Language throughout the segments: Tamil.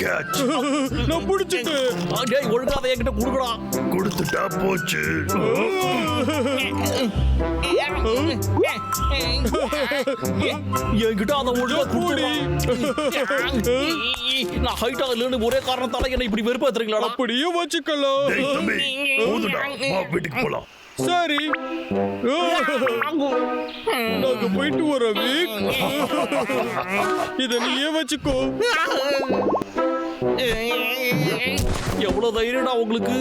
கேட்ச் நான் பிடிச்சிட்டேன் டேய் ஒழுங்கா அதை என்கிட்ட கொடுக்கடா. கொடுத்துட்டா போச்சு. என்கிட்ட அதை ஒழுங்கா. கொடுக்கடா நான் ஹைட்டா இல்லைன்னு ஒரே காரணத்தால என்ன இப்படி வெறுப்பாத்துறீங்களா அப்படியே வச்சுக்கலாம். வீட்டுக்கு போலாம். சரி. நாங்க போயிட்டு வரோம் வீக். இத நீயே வச்சுக்கோ. எவ்வளவு தைரியடா உங்களுக்கு?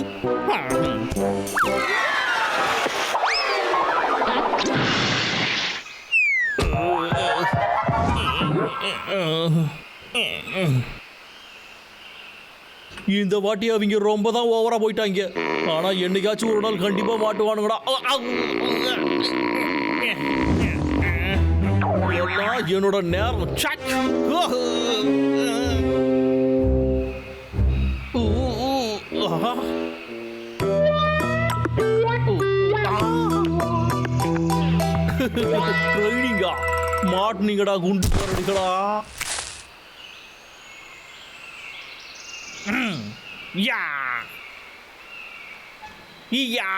இந்த வாட்டி அவங்க ரொம்ப தான் ஓவரா போயிட்டாங்க. ஆனா என்னைக்காச்சும் ஒரு நாள் கண்டிப்பா மாட்டுவானுங்கடா. எல்லாம் என்னோட நேரம். ட்ரைனிங்கா மாட்டினீங்கடா குண்டு போறீங்களா யா. யா.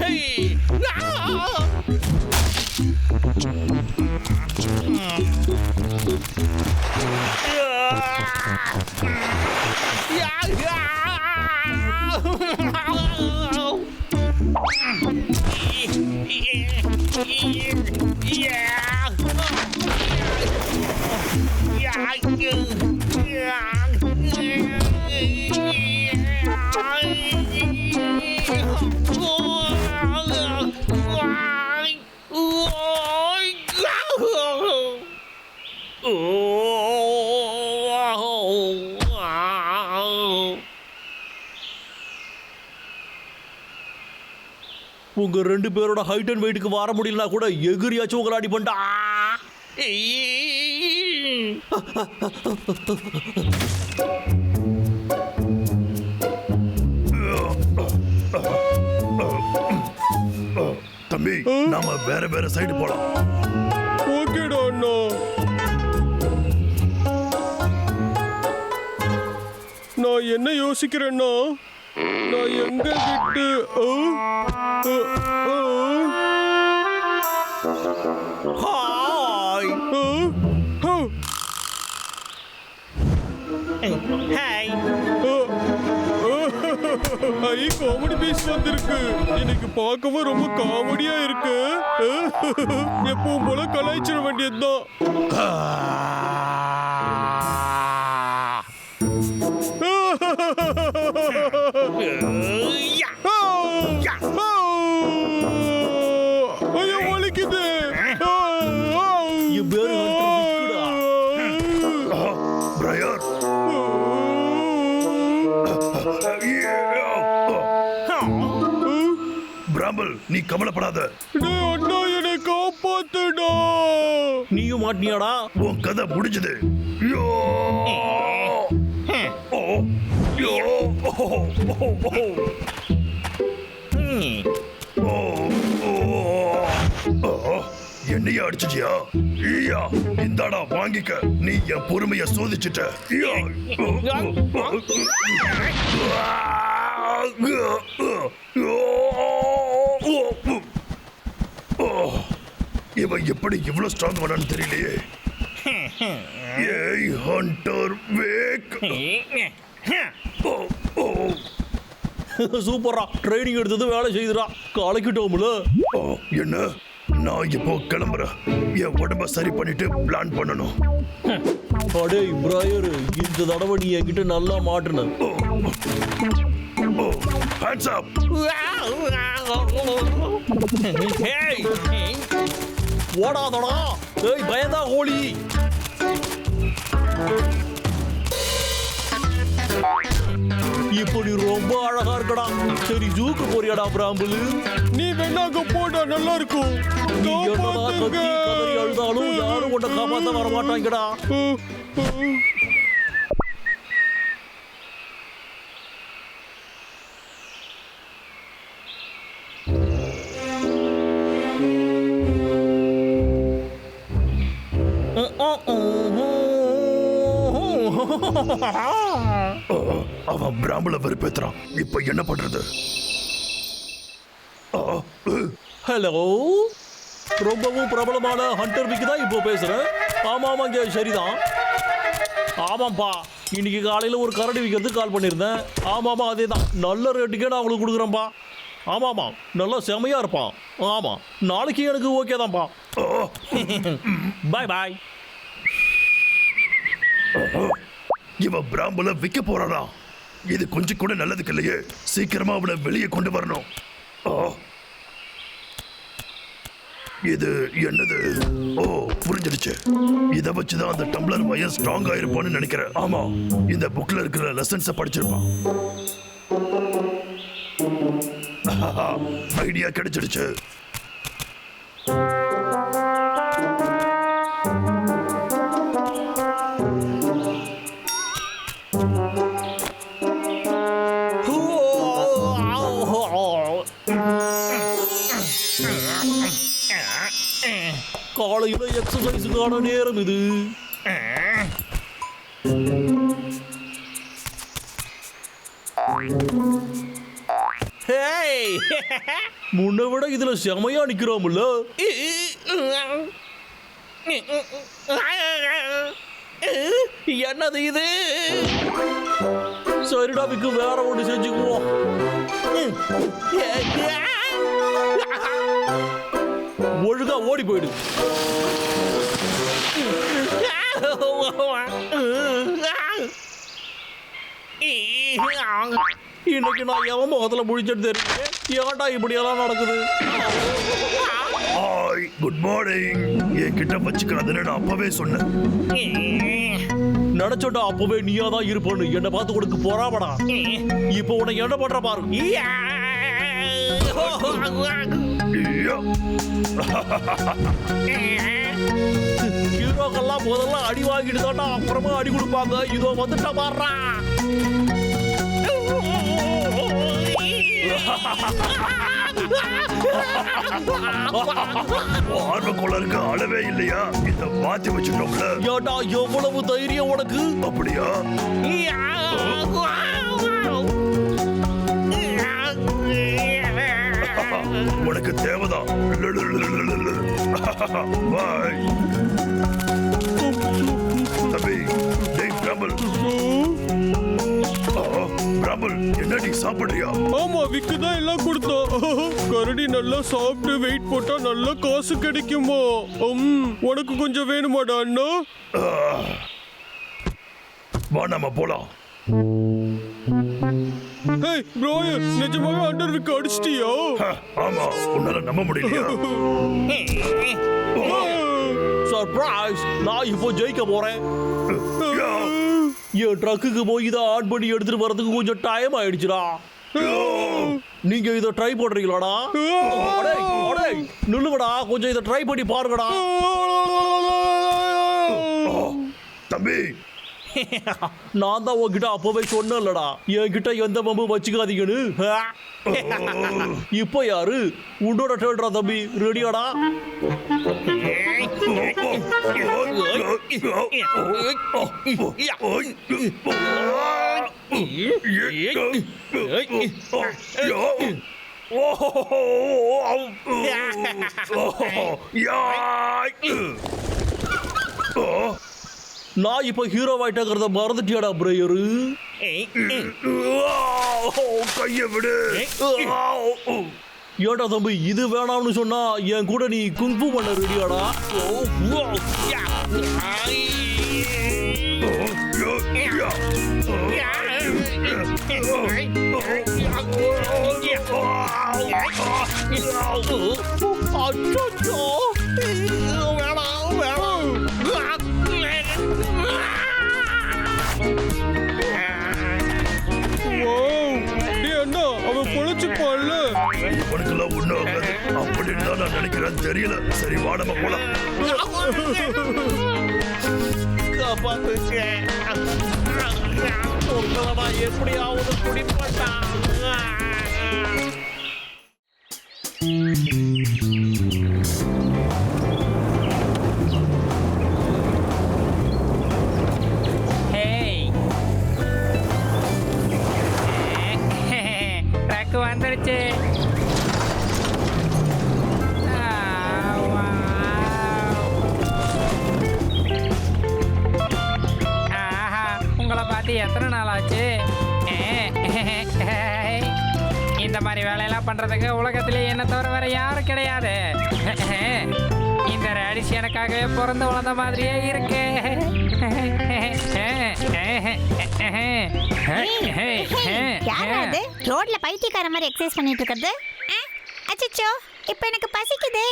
ஹே. Yeah. உங்க ரெண்டு பேரோட ஹைட் அண்ட் வெயிட்டுக்கு வர முடியலனா கூட எகிரியாச்சும் உங்களை அடி பண்ணா தம்பி நாம வேற வேற சைடு போலாம். ஓகேடா அண்ணா. நான் என்ன யோசிக்கிறேன்னா நான் எங்க ஆ, hi hi. I comedy piece வந்திருக்கு. இன்னைக்கு பார்க்கவும் ரொம்ப காமெடியா இருக்கு. எப்பவும் போல கலாய்ச்சிட வேண்டியதுதான். நீ கவலைப்படாத. அண்ணா என்னை காப்பாத்துடா. நீயும் மாட்டினியாடா உன் கதை முடிஞ்சது! என்னைய அடிச்சிட்டியா? ஈயா இந்தாடா வாங்கிக்க. நீ என் பொறுமைய சோதிச்சிட்ட. ஈயா! இவன் எப்படி இவ்வளவு ஸ்ட்ராங் வரான்னு தெரியலையே. ஏய் ஹண்டர் வேக் சூப்பரா ட்ரைனிங் எடுத்தது வேலை செய்துடா கலக்கிட்டோம்ல. என்ன? நான் இப்போ கிளம்புறேன். என் உடம்ப சரி பண்ணிட்டு பிளான் பண்ணணும். அடே பிராயர் இந்த தடவை நீ என்கிட்ட நல்லா மாட்டுன. Hands up hey ஓடாதடா. ஏய் பயந்தா ஓலி இப்போ நீ ரொம்ப அழகா இருக்கடா. சரி ஜூக்கு போறியாடா பிராம்பிள் நீ வேணா அங்க போடா நல்லா இருக்கும் நீ என்னதான் கத்தி கதறி அழுதாலும் யாரும் உன்னை காப்பாத்த வர மாட்டாங்கடா அவன் பிராமல வெறுப்பேத்துறான். இப்ப என்ன பண்றது? ஹலோ ரொம்பவும் பிரபலமான ஹண்டர் விக்கு தான் இப்போ பேசுறேன். ஆமா ஆமாங்க சரிதான். ஆமாப்பா இன்னைக்கு காலையில் ஒரு கரடி விற்கிறதுக்கு கால் பண்ணியிருந்தேன். ஆமாம்மா அதே தான் நல்ல ரேட்டுக்கே நான் உங்களுக்கு கொடுக்குறேன்ப்பா ஆமாம்மா நல்லா செமையாக இருப்பான். ஆமாம் நாளைக்கு எனக்கு ஓகே தான்ப்பா பாய் பாய் இவன் பிராம்பல விற்க போறானா? இது கொஞ்சம் கூட நல்லதுக்கு இல்லையே. சீக்கிரமா அவனை வெளியே கொண்டு வரணும். ஆ. இது என்னது? ஓ புரிஞ்சிடுச்சு. இதை வச்சு தான் அந்த டம்ளர் மையம் ஸ்ட்ராங் ஆயிருப்பான்னு நினைக்கிறேன். ஆமா இந்த புக்ல இருக்கிற லெசன்ஸை படிச்சிருப்பான். ஐடியா கிடைச்சிடுச்சு. காலையில் எக்ஸசைஸுக்கான நேரம் இது முன்னை விட இதுல செமையா நிக்கிறோம்ல. என்னது இது? சரிடா விக்கு வேற ஒன்று செஞ்சுக்குவோம். ஒழுங்கா ஓடி போயிடு இன்னைக்கு நான் எவன் முகத்துல முழிச்சிட்டு தெரியுது. ஏன்டா இப்படியெல்லாம் நடக்குது? ஹாய் குட் மார்னிங் என்கிட்ட வச்சுக்கிறாதுன்னு நான் அப்பவே சொன்னேன். நினைச்சோட்டா அப்பவே நீயா தான் இருப்பேன்னு. என்னை பார்த்து உனக்கு போறாமடா. இப்போ உன்னை என்ன பண்ற பாரு. ஹீரோக்கெல்லாம் முதல்ல அடி வாங்கிட்டு அப்புறமா அடி கொடுப்பாங்க. இதோ வந்துட்ட மாறுறா ஆர்வ கோளாறுக்கு அளவே இல்லையா? இத மாத்தி வச்சுட்டோம்ல. ஏன்டா எவ்வளவு தைரியம் உனக்கு? அப்படியா? உனக்கு தேவைதான். பாய். தம்பி டேய் பிராமல் பிராமல் என்னடி சாப்பிடுறியா? ஆமா விக்கு தான் எல்லாம் கொடுத்தோம். கரடி நல்லா சாப்பிட்டு வெயிட் போட்டா நல்ல காசு கிடைக்குமா? உம் உனக்கு கொஞ்சம் வேணுமாடா அண்ணா. வா நம்ம போலாம். ஹேய் ப்ரோயர் நிஜமாவே அண்டர் விக்கு அடிச்சிட்டியா ஆமா உன்னால நம்ப முடியலையா? சர்ப்ரைஸ் நான் இப்போ ஜெயிக்க போறேன். என் ட்ரக்குக்கு போய் இதை ஆன் பண்ணி எடுத்துட்டு வரதுக்கு கொஞ்சம் டைம் ஆயிடுச்சுடா. நீங்க இதை ட்ரை பண்றீங்களாடா? நில்லுங்கடா கொஞ்சம் இதை ட்ரை பண்ணி பாருங்கடா. தம்பி நான் தான் உன்கிட்ட அப்பவே சொன்னேன்லடா என்கிட்ட எந்த பம்பு வச்சுக்காதீங்கன்னு இப்போ யாரு உன்னோட டேர்ன்டா தம்பி ரெடியாடா நான் இப்போ ஹீரோ ஆயிட்டேங்கிறத மறந்துட்டியாடா பிரேயரு கைய விடு. ஏடா தம்பி இது வேணாம்னு சொன்னா என் கூட நீ குங்ஃபு பண்ண ரெடியாடா? அச்சோ தான் தெரியல. சரி வா நம்ம போலாம். எப்படியாவது குடிப்பட்டான் பிறந்து வளர்ந்த மாதிரியே இருக்கு. ரோட்ல பைத்தியக்கார மாதிரி எக்ஸசைஸ் பண்ணிட்டு இருக்கிறது? அச்சச்சோ இப்போ எனக்கு பசிக்குது.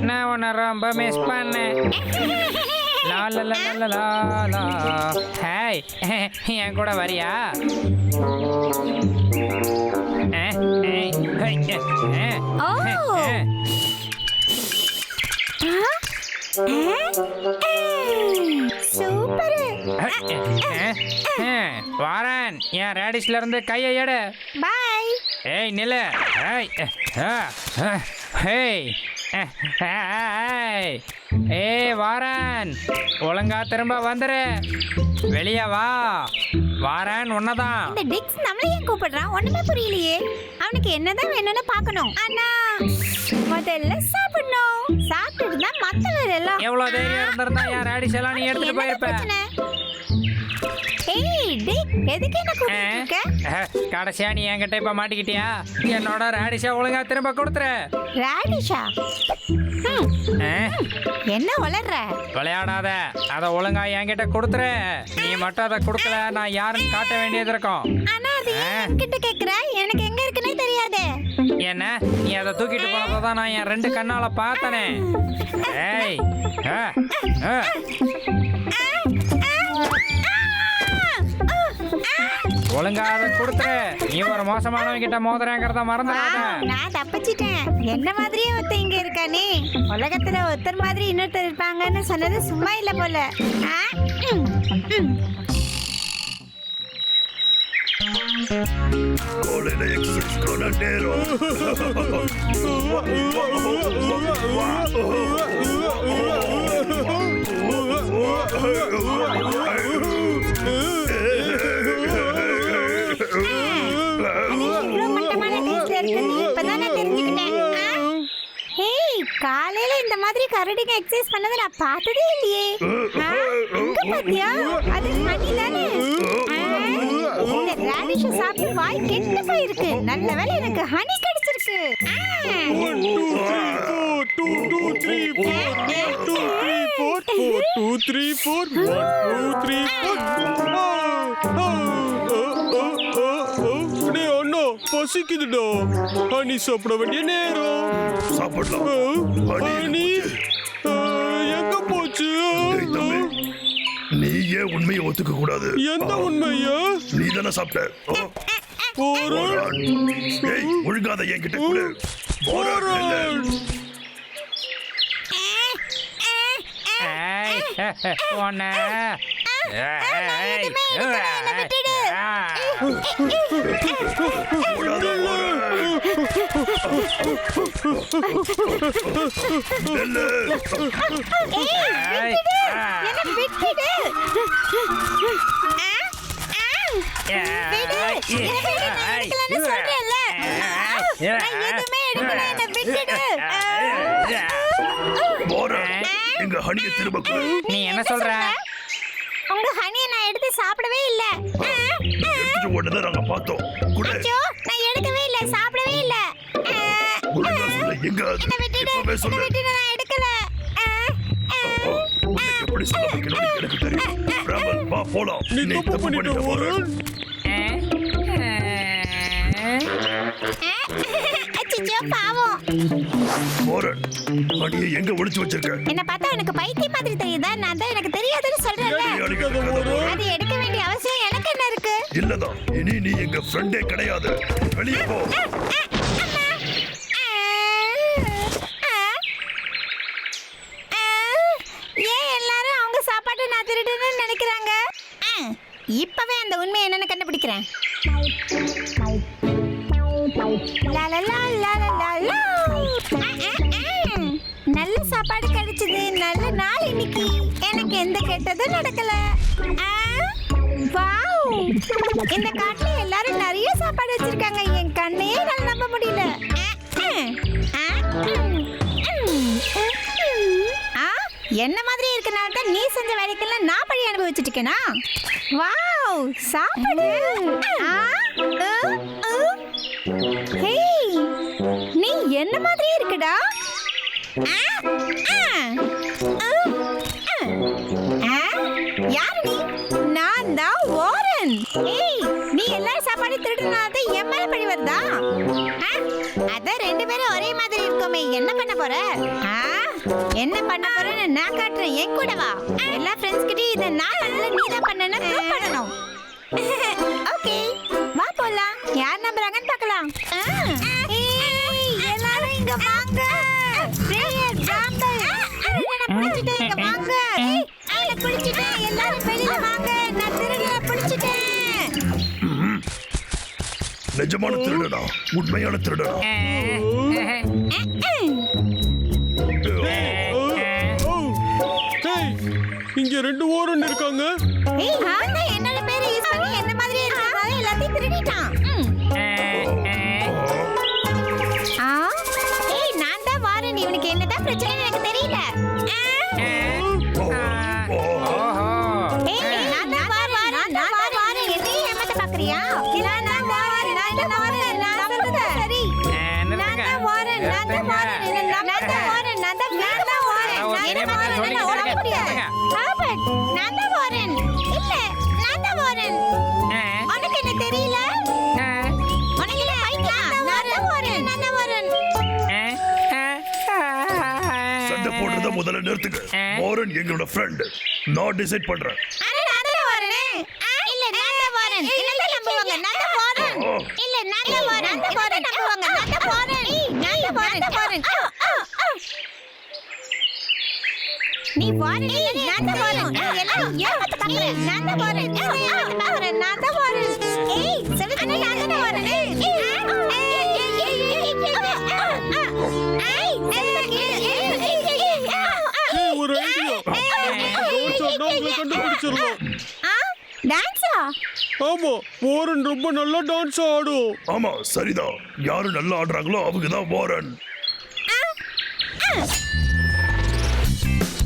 நான் உன்னை ரொம்ப மிஸ் பண்ணேன். ஹாய் என் கூட வரியா? சூப்பர். வாரன் என் ரேடிஷ்ல இருந்து கையை எடு. பாய். ஏய் நில்லு. ஏய் ஹேய் ஏய் வாரன் ஒழுங்கா திரும்ப வந்துரு. வெளியே வா. வாரன் உன்னதான். இந்த டிக்ஸ் நம்மள ஏன் கூப்பிடுறான்? ஒண்ணுமே புரியலையே. அவனுக்கு என்னதான் வேணும்னு பார்க்கணும். ஆனா முதல்ல சாப்பிடணும். வேலை எல்லாம். எவ்வளவு தைரியம் இருந்திருந்தா என் ரேடிஷ் எல்லாம் நீ எடுத்துட்டு போயிருப்ப? பிரச்சனை? ஏய் டிக் எதுக்கு என்ன கூப்பிட்டு இருக்க? அஹ், கடைசியா நீ என்கிட்ட இப்ப மாட்டிக்கிட்டியா? என்னோட ரேடிஷா ஒழுங்கா திரும்ப கொடுத்துரு. ராடிஷா என்ன வளர்ற? விளையாடாத. அதை ஒழுங்கா என்கிட்ட கொடுத்துரு. நீ மட்டும் அதை கொடுக்கல நான் யாருன்னு காட்ட வேண்டியது இருக்கும். ஆனா அது என்கிட்ட கேக்குற? எனக்கு எங்க இருக்குன்னே தெரியாதே என்ன? நீ அதை தூக்கிட்டு போனதை தான் நான் என் ரெண்டு கண்ணால பார்த்தனே. ஏய். ஒழுங்கா அதை கொடுத்துரு. நீ ஒரு மோசமானவங்க கிட்ட மோதுறேங்கிறத மறந்துடாத நான் தப்பிச்சிட்டேன். என்ன மாதிரியே ஒருத்தன் இங்க இருக்கானே உலகத்துல ஒருத்தர் மாதிரி இன்னொருத்தர் இருப்பாங்கன்னு சொன்னது சும்மா இல்ல போல. இருக்குன்னு இப்பதானே தெரிஞ்சுக்கிட்டேன். ஆ? ஹேய், காலையில இந்த மாதிரி கரடிங்க எக்ஸசைஸ் பண்ணதை நான் பார்த்ததே இல்லையே பாத்தியா அது honey தானே அ சாப்பிட்டு வாய் கெட்டு போயிருக்கு நல்ல வேளை எனக்கு ஹனி கிடைச்சிருக்கு ஆ. One, two, three, four. Two, two, three, four. One, two, three, four. Four, two, three, four. One, two, three, four. ஆ, ஆ, ஆ, ஆ, ஆ, ஆ. டேய் அண்ணா பசிக்குதுடா ஹனி சாப்பிட வேண்டிய நேரம் சாப்பிடலாம் ஹனி ஏன் உண்மையை ஒத்துக்க கூடாது எந்த உண்மையா? நீ தானே சாப்பிட்ட ஒழுங்காத என்கிட்ட கொடு. போரான் எங்க ஹனியை திரும்ப நீ என்ன சொல்ற? உங்க ஹனியை நான் எடுத்து சாப்பிடவே இல்ல. ஓடுனதை நாங்க பார்த்தோம். குடு அச்சோ, நான் எடுக்கவே இல்ல சாப்பிடவே இல்ல. ஒழுங்கா சொல்லு எங்க இப்பவே சொல்லு நான் எடுக்கல. எப்படி சொல்ல வைக்கணும்னு எனக்கு தெரியும். ராமன் வா போலாம். நீ தப்பு பண்ணிட்ட போரான் எங்க ஒளிச்சு வச்சிருக்க? என்ன பார்த்தா எனக்கு பைத்தியம் மாதிரி தெரியுதா? நான் தான் எனக்கு தெரியாதுன்னு போரான். அது எடுக்க இருக்கு? இல்லதான் இனி நீ எங்க ஃப்ரெண்டே கிடையாது. வெளியே போ. ஏன் எல்லாரும் அவங்க சாப்பாட்டை நான் திருடுன்னு நினைக்கிறாங்க? இப்பவே அந்த உண்மை என்னன்னு கண்டுபிடிக்கிறேன். நல்ல சாப்பாடு கிடைச்சது நல்ல நாள் இன்னைக்கு. எனக்கு எந்த கெட்டதும் நடக்கல. ஆ, வாவ்! இந்த காட்டுல எல்லாரும் நிறைய சாப்பாடு வச்சிருக்காங்க. என் கண்ணையே என்னால நம்ப முடியல. ஆ, ஆ, ஆ, ஆ, என்ன மாதிரி இருக்கனால தான் நீ செஞ்ச வேலைக்கெல்லாம் நான் பழி அனுபவிச்சுட்டு இருக்கேனா வாவ் சாப்பாடு. ஆ, ஹேய் நீ என்ன மாதிரி இருக்குடா? நான் தான் வாரன். ஏய் நீ எல்லாரும் சாப்பாடு திருடுனாத என் மேல பழி வருதா? அதான் ரெண்டு பேரும் ஒரே மாதிரி இருக்கோமே. என்ன பண்ண போற? ஆ, என்ன பண்ண போறேன்னு நான் காட்டுறேன். என் கூட வா. எல்லா ஃப்ரெண்ட்ஸ் கிட்டயும் இதை நான் பண்ணல நீ தான் பண்ணணும் ப்ரூவ் பண்ணணும். ஓகே வா போலாம். யார் நம்புறாங்கன்னு பார்க்கலாம். ஆ, எல்லாரும் இங்க வாங்க. நிஜமான திருடனா உண்மையான திருடனா இங்க ரெண்டு ஓரன் இருக்காங்க வாரன் எங்களோட ஃப்ரெண்ட் நான் டிசைட் பண்றேன் நான் தான் வாரனே இல்ல தான் வாரன் என்னதான் நம்புவாங்க தான் வாரன் இல்ல தான் வாரன் தான் வாரன் நம்புவாங்க தான் வாரன் தான் வாரன் நான் வாரன் நீ வாரன் இல்ல தான் வாரன் நீ எல்லாம் ஏமாத்த பாக்குற நான் தான் வாரன் ஏமாத்த பாக்குற நான் டான்ஸா ஆமா ஓரன் ரொம்ப நல்லா டான்ஸ் ஆடும். ஆமா சரிதான் யாரு நல்லா ஆடுறாங்களோ அவங்க தான் வாரன்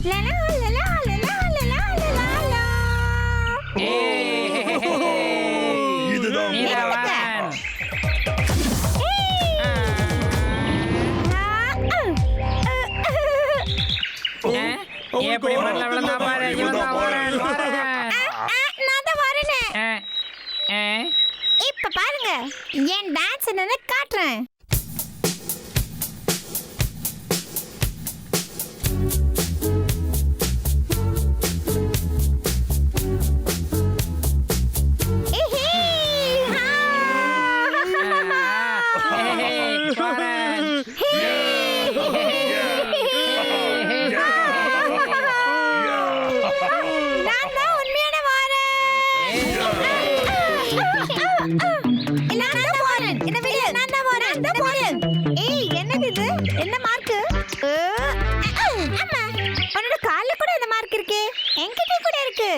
லலா லலா லலா லலா லலா லா. இதுதான் வாரன். எப்படி மண்ணில் விழுந்தா பாரு இவன் தான் வாரன் வாரன் நான் தான் வரேனே ஆ, ஆ. இப்ப பாருங்க என் டான்ஸ் என்னன்னு காட்டுறேன். Uh, uh, மார்க் ஆமா உன்னோட கால்ல கூட அந்த மார்க் இருக்கு. என்கிட்ட கூட இருக்கு.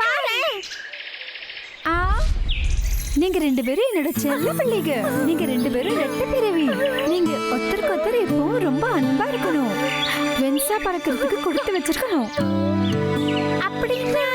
பாரு. ஆ நீங்க ரெண்டு பேரும் என்னோட செல்ல பிள்ளைங்க. நீங்க ரெண்டு பேரும் ரெட்ட பிறவி. நீங்க ஒருத்தருக்கு ஒருத்தர் எப்பவும் ரொம்ப அன்பா இருக்கணும். வென்சா பறக்கிறதுக்கு கொடுத்து வச்சிருக்கணும். அப்படின்னா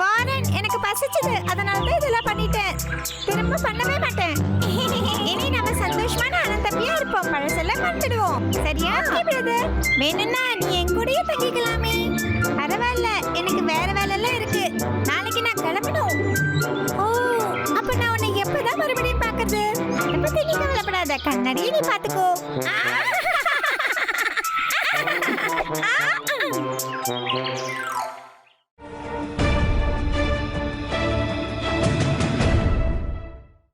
வாரன். எனக்கு பசிச்சது. அதனால தான் இதெல்லாம் பண்ணிட்டேன். திரும்ப பண்ணவே மாட்டேன். இனி நம்ம சந்தோஷமான அனந்தப்பியா இருப்போம். பழசெல்லாம் மறந்துடுவோம். சரியா? பிரதர் வேணும்னா நீ என் கூடயே தங்கிக்கலாமே. பரவாயில்ல. எனக்கு வேற வேலை எல்லாம் இருக்கு. நாளைக்கு நான் கிளம்பணும். ஓ அப்ப நான் உன்னை எப்பதான் மறுபடியும் பாக்குறது அதை பத்தி நீ கவலைப்படாத. கண்ணாடியே நீ பாத்துக்கோ